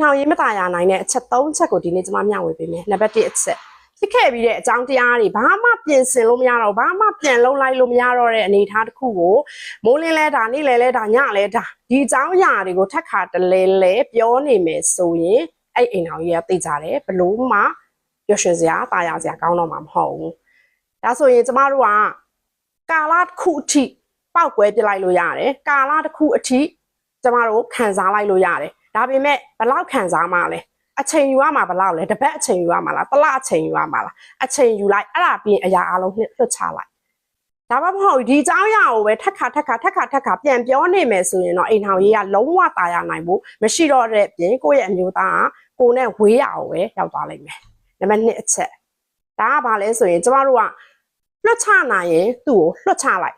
နှောင်ရေးမตายရနိုင်တဲ့အချက်၃ချက်ကိုဒီနေ့ကျွန်မမျှဝေပေးမယ်နံပါတ်1အချက်ဖြစ်ခဲ့ပြီးတဲ့အကြောင်းတရားတွေဘာမှပြင်ဆင်လို့မရတော့ဘာမှပြန်လုံးလိုက်လို့မရတော့တဲ့အနေအထားတစ်ခုကိုမိုးလင်းလဲဒါနေ့လဲလဲဒါညလဲဒါဒီအကြောင်းအရာတွေကိုထက်ခါတလဲလဲပြောနေမယ်ဆိုရင်အဲ့အိမ်အောင်ကြီးကသိကြတယ်ဘလို့မှပျော်ရွှင်စရာတာယာစရာကောင်းတော့မှာမဟုတ်ဘူးဒါဆိုရင်ကျမတို့ကကာလတစ်ခုအထိပောက်ကွဲပြလိုက်လို့ရတယ်ကာလတစ်ခုအထိကျမတို့ခံစားလိုက်လို့ရတယ် ဒါပေမဲ့ဘယ်လောက်ခံစားမှလဲအချိန်ယူရမှာဘယ်လောက်လဲတစ်ပတ်အချိန်ယူရမှာလားတစ်လအချိန်ယူရမှာလားအချိန်ယူလိုက်အဲ့ဒါပြီးရင်အရာအလုံးလွတ်ချလိုက်ဒါမှမဟုတ်ဒီအကြောင်းအရာကိုပဲထက်ခါထက်ခါထက်ခါထက်ခါပြန်ပြောနေမယ်ဆိုရင်တော့အိမ်ထောင်ရေးကလုံးဝตายရနိုင်ဖို့မရှိတော့တဲ့ပြင်ကိုယ့်ရဲ့အမျိုးသားကကိုယ်နဲ့ဝေးရအောင်ပဲရောက်သွားလိမ့်မယ်နံပါတ်1အချက်ဒါကဘာလဲဆိုရင်ကျမတို့ကလွတ်ချနိုင်ရင်သူ့ကိုလွတ်ချလိုက်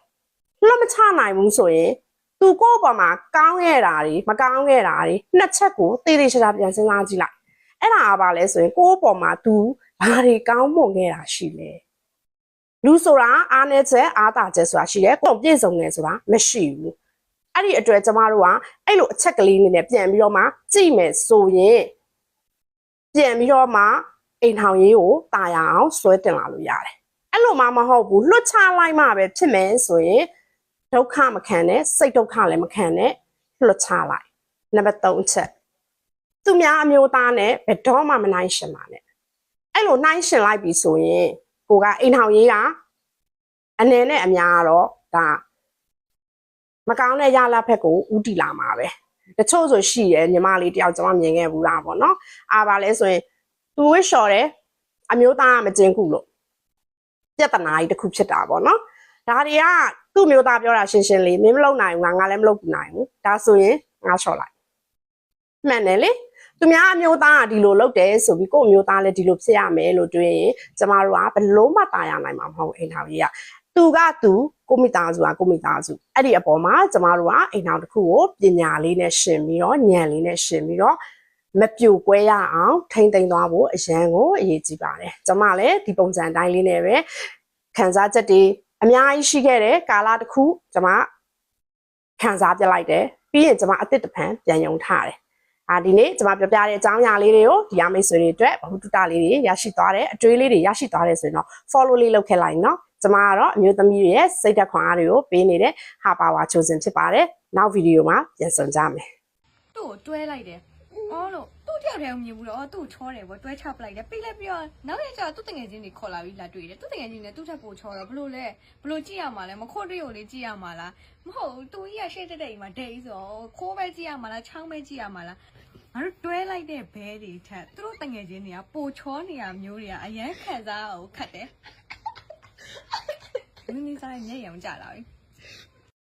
လွတ်မချနိုင်ဘူးဆိုရင် သူကိုယ့်အပေါ်မှာကောင်းခဲ့တာတွေမကောင်းခဲ့တာတွေနှစ်ချက်ကိုတေးသေးချာချာပြန်စဉ်းစားကြည့်လိုက်အဲ့ဒါကဘာလဲဆိုရင်ကိုယ့်အပေါ်မှာ तू ဘာတွေကောင်းမွန်ခဲ့တာရှိလဲလူဆိုတာအားနည်းချက်အားသာချက်ဆိုတာရှိတယ်ကိုယ်ပြည့်စုံတယ်ဆိုတာမရှိဘူးအဲ့ဒီအတွက်ကျမတို့ကအဲ့လိုအချက်ကလေးနေနဲ့ပြန်ပြီးတော့မှကြည့်မယ်ဆိုရင်ပြန်ပြီးတော့မှအိမ်ထောင်ရေးကိုတာယာအောင်ဆွဲတင်လာလို့ရတယ်အဲ့လိုမှမဟုတ်ဘူးလွတ်ချလိုက်မှပဲဖြစ်မယ်ဆိုရင် ဒုက္ခမခံနဲ့စိတ်ဒုက္ခလည်းမခံနဲ့လွတ်ချလိုက်နံပါတ်3အချက်သူများအမျိုးသားနဲ့ဘယ်တော့မှမနိုင်ရှင်ပါနဲ့အဲ့လိုနိုင်ရှင်လိုက်ပြီဆိုရင်ကိုကအိမ်ထောင်ရေးကအနည်းနဲ့အများကတော့ဒါမကောင်းတဲ့ရလာဖက်ကိုဥတီလာမှာပဲတချို့ဆိုရှိတယ်ညီမလေးတယောက်ကျွန်မမြင်ခဲ့ဘူးလားပေါ့နော်အားပါလဲဆိုရင်သူဝစ်လျှော်တယ်အမျိုးသားကမကျင်ခုလို့ပြဿနာကြီးတစ်ခုဖြစ်တာပေါ့နော် ဒါတွေကသူ့မျိုးသားပြောတာရှင်းရှင်းလေးမင်းမလုပ်နိုင်ဘူးငါငါလည်းမလုပ်နိုင်ဘူးဒါဆိုရင်ငါလျှော်လိုက်မှန်တယ်လေသူများအမျိုးသားကဒီလိုလုပ်တယ်ဆိုပြီးကိုယ့်အမျိုးသားလည်းဒီလိုဖြစ်ရမယ်လို့တွေးရင်ကျမတို့ကဘယ်လုံးမှတာယာနိုင်မှာမဟုတ်အိမ်ထောင်ကြီးကသူကသူကိုမိသားစုကကိုမိသားစုအဲ့ဒီအပေါ်မှာကျမတို့ကအိမ်ထောင်တစ်ခုကိုပညာလေးနဲ့ရှင်ပြီးတော့ဉာဏ်လေးနဲ့ရှင်ပြီးတော့မပြိုကွဲရအောင်ထိမ့်သိမ်းသွားဖို့အရန်ကိုအရေးကြီးပါတယ်ကျမလည်းဒီပုံစံအတိုင်းလေးနဲ့ပဲခံစားချက်တွေ အများကြီးရှိခဲ့တယ်ကာလတစ်ခုကျမခံစားပြလိုက်တယ်ပြီးရင်ကျမအစ်စ်တဖန်ပြန်ယုံထားတယ်အာဒီနေ့ကျွန်မပြောပြတဲ့အကြောင်းအရာလေးတွေကိုဒီအမိတ်ဆွေတွေအတွက်ဘဟုတုတလေးတွေရရှိသွားတယ်အတွေးလေးတွေရရှိသွားတယ်ဆိုရင်တော့ follow လေးလုပ်ခဲ့လိုက်နော်ကျွန်မကတော့အမျိုးသမီးတွေရဲ့စိတ်ဓာတ်ခွန်အားတွေကိုပေးနေတဲ့ဟာပါဝါချိုးစင်ဖြစ်ပါတယ်နောက်ဗီဒီယိုမှာပြန်ဆုံကြမယ်သူ့ကိုတွဲလိုက်တယ်။အော်လို့သူ့ တယောက်တည်းကိုမြင်ဘူးတော့အော်သူ့ကိုချောတယ်ပေါ့တွဲချပလိုက်တယ်ပြီးလိုက်ပြီးတော့နောက်ရက်ကျတော့သူ့တငယ်ချင်းတွေခေါ်လာပြီးလာတွေ့တယ်သူ့တငယ်ချင်းတွေသူ့ထက်ပိုချောတော့ဘလို့လဲဘလို့ကြည့်ရမှာလဲမခို့တွေကိုလေးကြည့်ရမှာလားမဟုတ်ဘူးသူကြီးကရှေ့တက်တက်ကြီးမှာဒိတ်ဆိုခိုးပဲကြည့်ရမှာလားချောင်းပဲကြည့်ရမှာလားငါတို့တွဲလိုက်တဲ့ဘဲတွေထက်သူတို့တငယ်ချင်းတွေကပိုချောနေရမျိုးတွေကအရန်ခံစားအောင်ခတ်တယ်မင်းနေစားမျက်ရောင်ကြလာပြီ